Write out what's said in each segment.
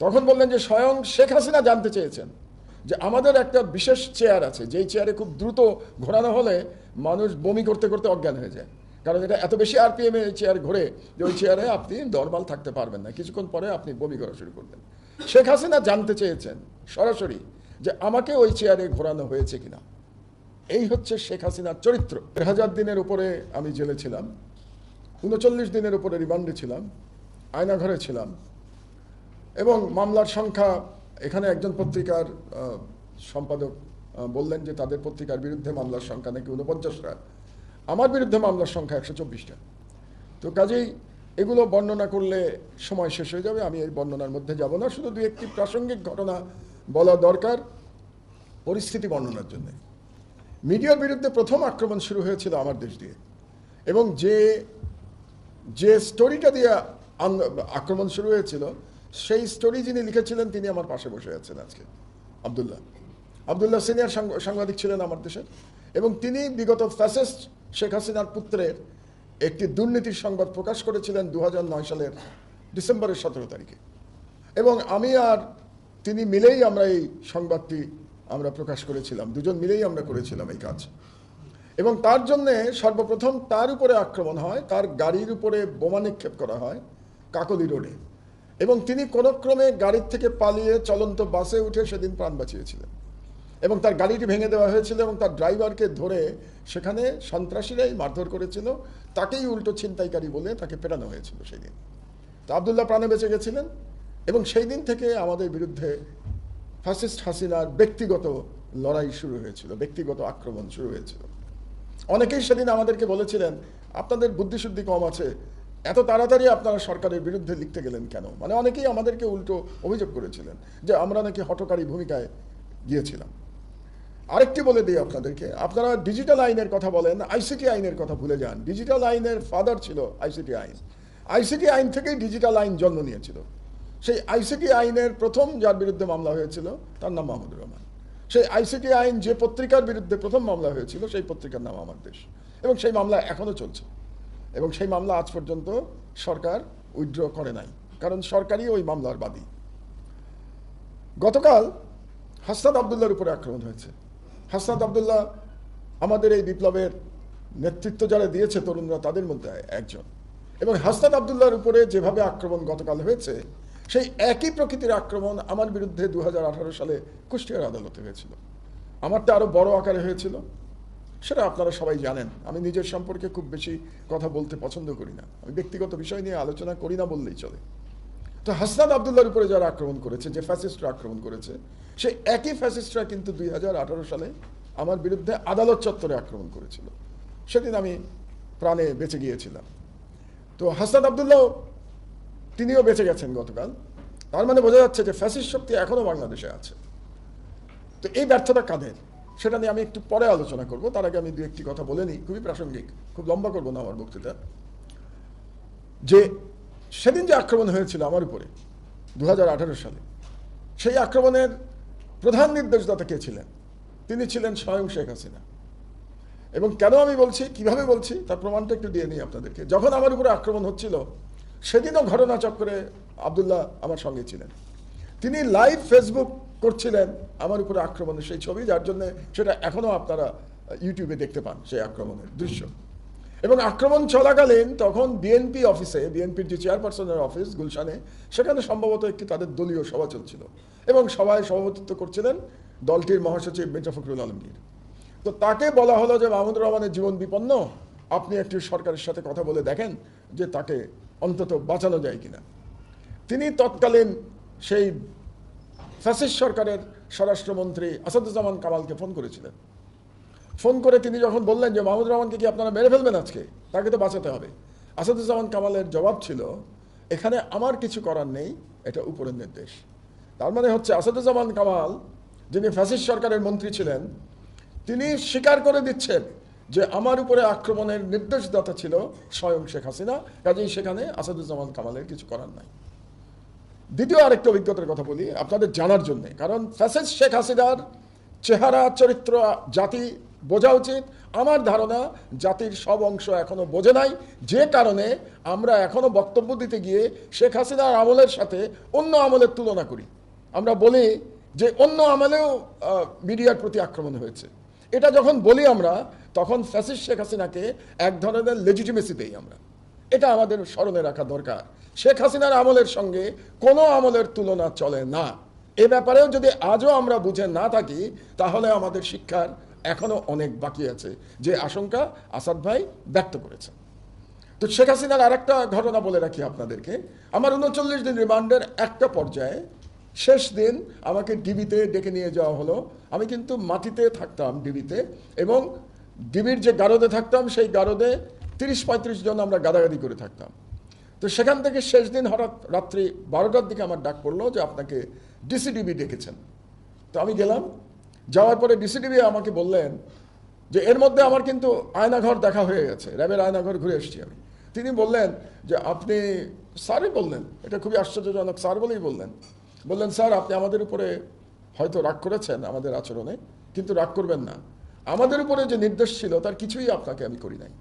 তখন বললেন যে স্বয়ং শেখ হাসিনা জানতে চেয়েছেন যে আমাদের একটা বিশেষ চেয়ার আছে, যেই চেয়ারে খুব দ্রুত ঘোরানো হলে মানুষ বমি করতে করতে অজ্ঞান হয়ে যায়। কারণ এটা এত বেশি আরপিএম চেয়ার ঘোরে যে ওই চেয়ারে আপনি নর্মাল থাকতে পারবেন না। কিছুক্ষণ পরে আপনি বমি করা শুরু করবেন। শেখ হাসিনা জানতে চেয়েছেন সরাসরি যে আমাকে ওই চেয়ারে ঘোরানো হয়েছে কিনা। এই হচ্ছে শেখ হাসিনার চরিত্র। হাজার দিনের উপরে আমি জেলে ছিলাম, উনচল্লিশ দিনের উপরে রিমান্ডে ছিলাম, আয়নাঘরে ছিলাম এবং মামলার সংখ্যা, এখানে একজন পত্রিকার সম্পাদক বললেন যে তাদের পত্রিকার বিরুদ্ধে মামলার সংখ্যা নাকি উনপঞ্চাশটা আমার বিরুদ্ধে মামলার সংখ্যা একশো চব্বিশটা। তো কাজেই এগুলো বর্ণনা করলে সময় শেষ হয়ে যাবে, আমি এই বর্ণনার মধ্যে যাব না। শুধু দু একটি প্রাসঙ্গিক ঘটনা বলা দরকার, পরিস্থিতি বর্ণনার জন্য। মিডিয়ার বিরুদ্ধে প্রথম আক্রমণ শুরু হয়েছিল আমার দেশ দিয়ে। এবং যে যে স্টোরিটা দিয়ে আক্রমণ শুরু হয়েছিল সেই স্টোরি যিনি লিখেছিলেন, তিনি আমার পাশে বসে আছেন আজকে। আবদুল্লাহ। আবদুল্লাহ সিনিয়র সাংবাদিক ছিলেন আমার দেশের এবং তিনি বিগত ফ্যাসিস্ট শেখ হাসিনার পুত্রের একটি দুর্নীতির সংবাদ প্রকাশ করেছিলেন দু সালের ডিসেম্বরের সতেরো তারিখে। এবং আমি আর তিনি মিলেই আমরা এই সংবাদটি আমরা প্রকাশ করেছিলাম। দুজন মিলেই আমরা করেছিলাম এই কাজ। এবং তার জন্যে সর্বপ্রথম তার উপরে আক্রমণ হয়, তার গাড়ির উপরে বোমা নিক্ষেপ করা হয়, কাকলি রোডে। এবং তিনি কোনো ক্রমে গাড়ির থেকে পালিয়ে চলন্ত বাসে উঠে সেদিন প্রাণ বাঁচিয়েছিলেন। এবং তার গাড়িটি ভেঙে দেওয়া হয়েছিল এবং তার ড্রাইভারকে ধরে সেখানে সন্ত্রাসীরাই মারধর করেছিল। তাকেই উল্টো ছিনতাইকারী বলে তাকে পেটানো হয়েছিল সেই দিন তো আবদুল্লাহ প্রাণে বেঁচে গেছিলেন এবং সেই দিন থেকে আমাদের বিরুদ্ধে ফ্যাসিস্ট হাসিনার ব্যক্তিগত লড়াই শুরু হয়েছিল, ব্যক্তিগত আক্রমণ শুরু হয়েছিল। অনেকেই সেদিন আমাদেরকে বলেছিলেন, আপনাদের বুদ্ধিশুদ্ধি কম আছে এত তাড়াতাড়ি আপনারা সরকারের বিরুদ্ধে লিখতে গেলেন কেন? মানে অনেকেই আমাদেরকে উল্টো অভিযোগ করেছিলেন যে আমরা নাকি হটকারী ভূমিকায় গিয়েছিলাম। আরেকটি বলে দিই আপনাদেরকে, আপনারা ডিজিটাল আইনের কথা বলেন, আইসিটি আইনের কথা ভুলে যান। ডিজিটাল আইনের ফাদার ছিল আইসিটি আইন। আইসিটি আইন থেকেই ডিজিটাল আইন জন্ম নিয়েছিল। সেই আইসিটি আইনের প্রথম যার বিরুদ্ধে মামলা হয়েছিল, তার নাম মাহমুদুর রহমান। সেই আইসিটি আইন যে পত্রিকার বিরুদ্ধে প্রথম মামলা হয়েছিল, সেই পত্রিকার নাম আমার দেশ। এবং সেই মামলা এখনও চলছে। এবং সেই মামলা আজ পর্যন্ত সরকার উইথড্র করে নাই, কারণ সরকারই ওই মামলার বাদী। গতকাল হাসনাদ আবদুল্লার উপরে আক্রমণ হয়েছে। হাসনাদ আবদুল্লাহ আমাদের এই বিপ্লবের নেতৃত্ব যারা দিয়েছে তরুণরা, তাদের মধ্যে একজন। এবং হাসনাদ আবদুল্লার উপরে যেভাবে আক্রমণ গতকাল হয়েছে, সেই একই প্রকৃতির আক্রমণ আমার বিরুদ্ধে দু হাজার আঠারো সালে কুষ্টিয়ার আদালতে হয়েছিল। আমারটা আরও বড় আকারে হয়েছিল। সেটা আপনারা সবাই জানেন। আমি নিজের সম্পর্কে খুব বেশি কথা বলতে পছন্দ করি না। আমি ব্যক্তিগত বিষয় নিয়ে আলোচনা করি না বললেই চলে। তো হাসনাদ আবদুল্লার উপরে যারা আক্রমণ করেছে, যে ফ্যাসিস্টরা আক্রমণ করেছে, সেই একই ফ্যাসিস্টরা কিন্তু দুই হাজার আঠারো সালে আমার বিরুদ্ধে আদালত চত্বরে আক্রমণ করেছিল। সেদিন আমি প্রাণে বেঁচে গিয়েছিলাম। তো হাসনাদ আবদুল্লাহ, তিনিও বেঁচে গেছেন গতকাল। তার মানে বোঝা যাচ্ছে যে ফ্যাসিস্ট শক্তি এখনও বাংলাদেশে আছে। তো এই ব্যর্থতা কাদের? সেটা নিয়ে আমি একটু পরে আলোচনা করব। তার আগে আমি দু একটি কথা বলে নিই। খুবই প্রাসঙ্গিক, খুব লম্বা করব না আমার বক্তৃতা। যে সেদিন যে আক্রমণ হয়েছিল আমার উপরে দু হাজার আঠারো সালে, সেই আক্রমণের প্রধান নির্দেশদাতা কে ছিলেন? তিনি ছিলেন স্বয়ং শেখ হাসিনা। এবং কেন আমি বলছি, কীভাবে বলছি, তার প্রমাণটা একটু দিয়ে নিই আপনাদেরকে। যখন আমার উপরে আক্রমণ হচ্ছিল, সেদিনও ঘটনা চক্রে আবদুল্লাহ আমার সঙ্গে ছিলেন। তিনি লাইভ ফেসবুক করছিলেন আমার উপরে আক্রমণের সেই ছবি, যার জন্য সেটা এখনও আপনারা ইউটিউবে দেখতে পান সেই আক্রমণের দৃশ্য। এবং আক্রমণ চলাকালীন তখন বিএনপি অফিসে বিএনপির যে চেয়ারপারসনের অফিস গুলশানে, সেখানে সম্ভবত একটি তাদের দলীয় সভা চলছিল। এবং সভায় সভাপতিত্ব করছিলেন দলটির মহাসচিব মির্জা ফখরুল আলমগীর তো তাকে বলা হলো যে মাহমুদুর রহমানের জীবন বিপন্ন। আপনি একটি সরকারের সাথে কথা বলে দেখেন যে তাকে অন্তত বাঁচানো যায় কিনা। তিনি তৎকালীন সেই ফ্যাসিস্ট সরকারের স্বরাষ্ট্রমন্ত্রী আসাদুজ্জামান কামালকে ফোন করেছিলেন। ফোন করে তিনি যখন বললেন যে মাহমুদুর রহমানকে কি আপনারা মেরে ফেলবেন আজকে? তাকে তো বাঁচাতে হবে। আসাদুজ্জামান কামালের জবাব ছিল, এখানে আমার কিছু করার নেই, এটা উপরের নির্দেশ। তার মানে হচ্ছে, আসাদুজ্জামান কামাল, যিনি ফ্যাসিস্ট সরকারের মন্ত্রী ছিলেন, তিনি স্বীকার করে দিচ্ছেন যে, আমার উপরে আক্রমণের নির্দেশদাতা ছিল স্বয়ং শেখ হাসিনা। কাজেই সেখানে আসাদুজ্জামান কামালের কিছু করার নাই। দ্বিতীয় আরেকটা অভিজ্ঞতার কথা বলি, আপনাদের জানার জন্য। কারণ ফ্যাসেজ শেখ হাসিনার চেহারা, চরিত্র, জাতি বোঝা উচিত। আমার ধারণা, জাতির সব অংশ এখনও বোঝে নাই। যে কারণে আমরা এখনও বক্তব্য দিতে গিয়ে শেখ হাসিনার আমলের সাথে অন্য আমলের তুলনা করি। আমরা বলি যে অন্য আমলেও মিডিয়ার প্রতি আক্রমণ হয়েছে। এটা যখন বলি আমরা, তখন ফ্যাসিস্ট শেখ হাসিনাকে এক ধরনের লেজিটিমেসি দেই আমরা। এটা আমাদের স্মরণে রাখা দরকার। শেখ হাসিনার আমলের সঙ্গে কোনো আমলের তুলনা চলে না। এ ব্যাপারেও যদি আজও আমরা বুঝে না থাকি, তাহলে আমাদের শিক্ষার এখনও অনেক বাকি আছে, যে আশঙ্কা আসাদ ভাই ব্যক্ত করেছেন। তো শেখ হাসিনার আরেকটা ঘটনা বলে রাখি আপনাদেরকে। আমার উনচল্লিশ দিন রিমান্ডের একটা পর্যায়ে শেষ দিন আমাকে ডিবিতে ডেকে নিয়ে যাওয়া হলো। আমি কিন্তু মাটিতে থাকতাম ডিবিতে এবং ডিবির যে গারদে থাকতাম, সেই গারদে তিরিশ পঁয়ত্রিশ জন আমরা গাদাগাদি করে থাকতাম। তো সেখান থেকে শেষ দিন হঠাৎ রাত্রি বারোটার দিকে আমার ডাক পড়ল যে আপনাকে ডিসিডিবি ডেকেছেন। তো আমি গেলাম। যাওয়ার পরে ডিসিডিবি আমাকে বললেন যে এর মধ্যে আমার কিন্তু আয়নাঘর দেখা হয়ে গেছে, র্যাবের আয়নাঘর ঘুরে এসেছি আমি। তিনি বললেন যে আপনি স্যারই বললেন, এটা খুবই আশ্চর্যজনক, স্যার বলেই বললেন। বললেন, স্যার, আপনি আমাদের উপরে হয়তো রাগ করেছেন আমাদের আচরণে, কিন্তু রাগ করবেন না। আমাদের উপরে যে নির্দেশ ছিল, তার কিছুই আপনাকে আমি করি নাই।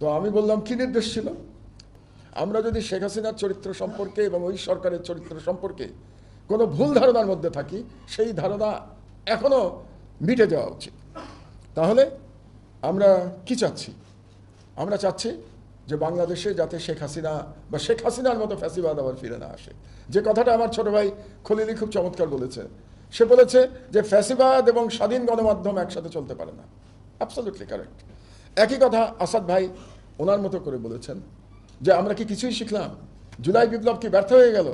তো আমি বললাম, কি নির্দেশ ছিল? আমরা যদি শেখ হাসিনার চরিত্র সম্পর্কে এবং ওই সরকারের চরিত্র সম্পর্কে কোনো ভুল ধারণার মধ্যে থাকি, সেই ধারণা এখনও মিটে যাওয়া উচিত। তাহলে আমরা কি চাচ্ছি? আমরা চাচ্ছি যে বাংলাদেশে যাতে শেখ হাসিনা বা শেখ হাসিনার মতো ফ্যাসিবাদ আবার ফিরে না আসে। যে কথাটা আমার ছোট ভাই খলিলি খুব চমৎকার বলেছে। সে বলেছে যে ফ্যাসিবাদ এবং স্বাধীন গণমাধ্যম একসাথে চলতে পারে না। অ্যাবসলিউটলি কারেক্ট একই কথা আসাদ ভাই ওনার মতো করে বলেছেন যে, আমরা কি কিছুই শিখলাম? জুলাই বিপ্লব কি ব্যর্থ হয়ে গেল?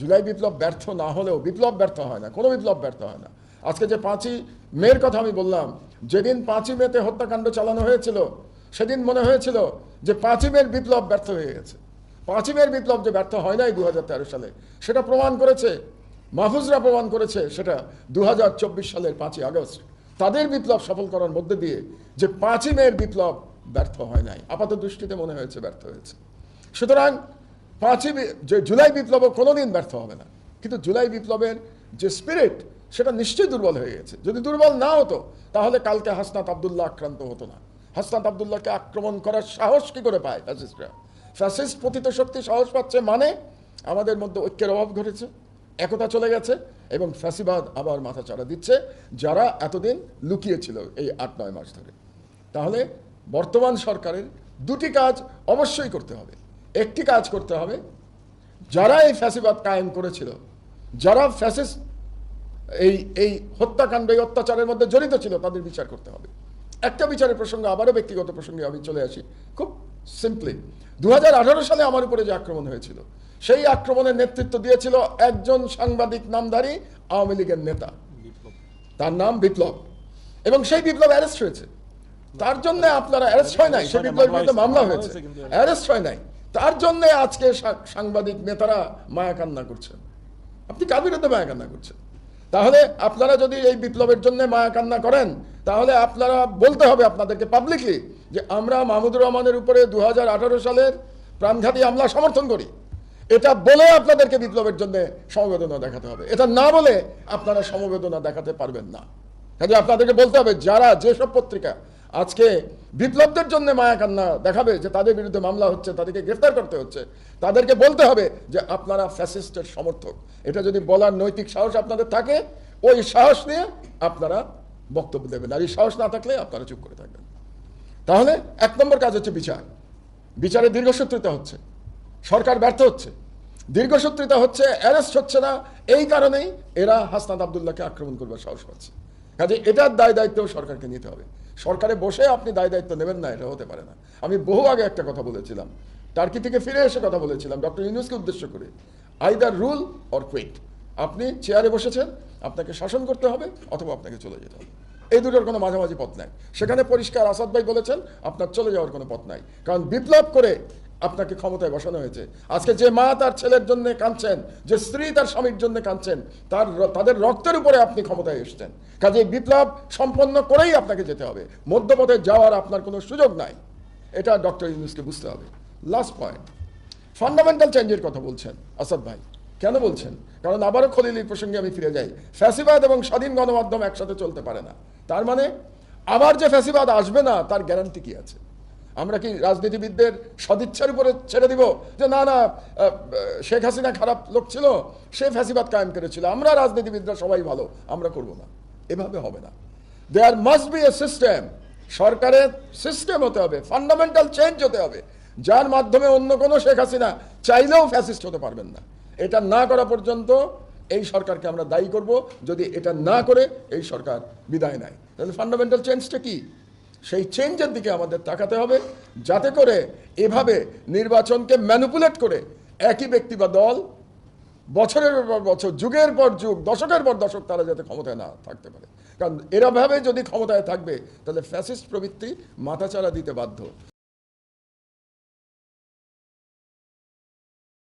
জুলাই বিপ্লব ব্যর্থ না হলেও বিপ্লব ব্যর্থ হয় না, কোনো বিপ্লব ব্যর্থ হয় না। আজকে যে পাঁচই মেয়ের কথা আমি বললাম, যেদিন পাঁচই মেতে হত্যাকাণ্ড চালানো হয়েছিল, সেদিন মনে হয়েছিল যে পাঁচই মের বিপ্লব ব্যর্থ হয়ে গেছে। পাঁচই মের বিপ্লব যে ব্যর্থ হয় নাই দু হাজার তেরো সালে, সেটা প্রমাণ করেছে, মাহফুজরা প্রমাণ করেছে সেটা দু হাজার চব্বিশ সালের পাঁচই আগস্ট। তাদের বিপ্লব সফল করার মধ্যে দিয়ে যে পাঁচই মেয়ের বিপ্লব ব্যর্থ হয় নাই। আপাত দৃষ্টিতে মনে হয়েছে ব্যর্থ হয়েছে। সুতরাং পাঁচই যে জুলাই বিপ্লব কোনোদিন ব্যর্থ হবে না। কিন্তু জুলাই বিপ্লবের যে স্পিরিট সেটা নিশ্চয়ই দুর্বল হয়ে গেছে। যদি দুর্বল না হতো, তাহলে কালকে হাসনাত আবদুল্লাহ আক্রান্ত হতো না। হাসনাত আবদুল্লাহকে আক্রমণ করার সাহস কি করে পায় ফ্যাসিস্টরা? ফ্যাসিস্ট প্রথিত শক্তি সাহস পাচ্ছে মানে আমাদের মধ্যে ঐক্যের অভাব ঘটেছে, একতা চলে গেছে এবং ফ্যাসিবাদ আবার মাথা চাড়া দিচ্ছে, যারা এতদিন লুকিয়েছিল এই আট, নয় মাস ধরে। তাহলে বর্তমান সরকারের দুটি কাজ অবশ্যই করতে হবে। একটি কাজ করতে হবে, যারা এই ফ্যাসিবাদ কায়েম করেছিল, যারা ফ্যাসিস এই এই হত্যাকাণ্ড, এই অত্যাচারের মধ্যে জড়িত ছিল, তাদের বিচার করতে হবে। একটা বিচারের প্রসঙ্গে, আবারও ব্যক্তিগত প্রসঙ্গে আমি চলে আসি। খুব সিম্পলি দু হাজার আঠারো সালে আমার উপরে যে আক্রমণ হয়েছিল সেই আক্রমণের নেতৃত্ব দিয়েছিল একজন সাংবাদিক নামধারী আওয়ামী লীগের নেতা। তার নাম বিপ্লব। এবং সেই বিপ্লব অ্যারেস্ট হয়েছে। তার জন্য আপনারা অ্যারেস্ট হয় নাই। সেই বিপ্লবের বিরুদ্ধে মামলা হয়েছে। অ্যারেস্ট হয় নাই। তার জন্য আজকে সাংবাদিক নেতারা মায়া কান্না করছেন। আপনি কার বিরুদ্ধে মায়া কান্না করছেন? তাহলে আপনারা যদি এই বিপ্লবের জন্য মায়া কান্না করেন তাহলে আপনারা বলতে হবে আপনাদেরকে পাবলিকলি যে আমরা মাহমুদুর রহমানের উপরে দু হাজার আঠারো সালের প্রাণঘাতী হামলা সমর্থন করি। এটা বলে আপনাদেরকে বিপ্লবের জন্য সমবেদনা দেখাতে হবে। এটা না বলে আপনারা সমবেদনা দেখাতে পারবেন না। কাজে আপনাদেরকে বলতে হবে, যারা যেসব পত্রিকা আজকে বিপ্লবদের জন্য মায়া কান্না দেখাবে যে তাদের বিরুদ্ধে মামলা হচ্ছে, তাদেরকে গ্রেফতার করতে হচ্ছে, তাদেরকে বলতে হবে যে আপনারা ফ্যাসিস্টের সমর্থক। এটা যদি বলার নৈতিক সাহস আপনাদের থাকে, ওই সাহস নিয়ে আপনারা বক্তব্য দেবেন। আর এই সাহস না থাকলে আপনারা চুপ করে থাকবেন। তাহলে এক নম্বর কাজ হচ্ছে বিচার। বিচারে দীর্ঘসূত্রিতা হচ্ছে। সরকার ব্যর্থ হচ্ছে। দীর্ঘসূত্রিতা হচ্ছে অ্যারেস্ট হচ্ছে না। এই কারণেই এরা হাসনাত আবদুল্লাহকে আক্রমণ করবার সাহস পাচ্ছে। কাজে এটার দায় দায়িত্ব সরকারকে নিতে হবে। সরকারে বসে আপনি দায় দায়িত্ব নেবেন না, এটা হতে পারে না। আমি বহু আগে একটা কথা বলেছিলাম। টার্কি থেকে ফিরে এসে কথা বলেছিলাম, ডক্টর ইউনুসকে উদ্দেশ্য করে। Either rule or quit. আপনি চেয়ারে বসেছেন, আপনাকে শাসন করতে হবে অথবা আপনাকে চলে যেতে হবে। এই দুটোর কোনো মাঝামাঝি পথ নাই। সেখানে পরিষ্কার আসাদ ভাই বলেছেন, আপনার চলে যাওয়ার কোনো পথ নাই। কারণ বিপ্লব করে আপনাকে ক্ষমতায় বসানো হয়েছে। আজকে যে মা তার ছেলের জন্য কাঁদছেন, যে স্ত্রী তার স্বামীর জন্য কাঁদছেন, তার তাদের রক্তের উপরে আপনি ক্ষমতায় এসেছেন। কাজে বিপ্লব সম্পন্ন করেই আপনাকে যেতে হবে। মধ্যপথে যাওয়ার আপনার কোনো সুযোগ নাই। এটা ডক্টর ইউনুসকে বুঝতে হবে। লাস্ট পয়েন্ট ফান্ডামেন্টাল চেঞ্জের কথা বলছেন আসাদ ভাই। কেন বলছেন? কারণ আবারও খলিলির প্রসঙ্গে আমি ফিরে যাই। ফ্যাসিবাদ এবং স্বাধীন গণমাধ্যম একসাথে চলতে পারে না। তার মানে আবার যে ফ্যাসিবাদ আসবে না, তার গ্যারান্টি কি আছে? আমরা কি রাজনীতিবিদদের সদিচ্ছার উপরে ছেড়ে দিব? যে না না শেখ হাসিনা খারাপ লোক ছিল, সে ফ্যাসিবাদ কায়েম করেছিল, আমরা রাজনীতিবিদরা সবাই ভালো, আমরা করব না। এভাবে হবে না। There must be a system সরকারের সিস্টেম হতে হবে ফান্ডামেন্টাল চেঞ্জ হতে হবে, যার মাধ্যমে অন্য কোনো শেখ হাসিনা চাইলেও ফ্যাসিস্ট হতে পারবেন না। এটা না করা পর্যন্ত এই সরকারকে আমরা দায়ী করব, যদি এটা না করে এই সরকার বিদায় নেয়। তাহলে ফান্ডামেন্টাল চেঞ্জটা কি? সেই চেঞ্জের দিকে আমাদের তাকাতে হবে, যাতে করে এভাবে নির্বাচনকে ম্যানুপুলেট করে একই ব্যক্তি বা দল বছরের পর বছর, যুগের পর যুগ, দশকের পর দশক তারা যাতে ক্ষমতায় না থাকতে পারে। কারণ এরাভাবে যদি ক্ষমতায় থাকবে, তাহলে ফ্যাসিস্ট প্রবৃত্তি মাথাচাড়া দিতে বাধ্য।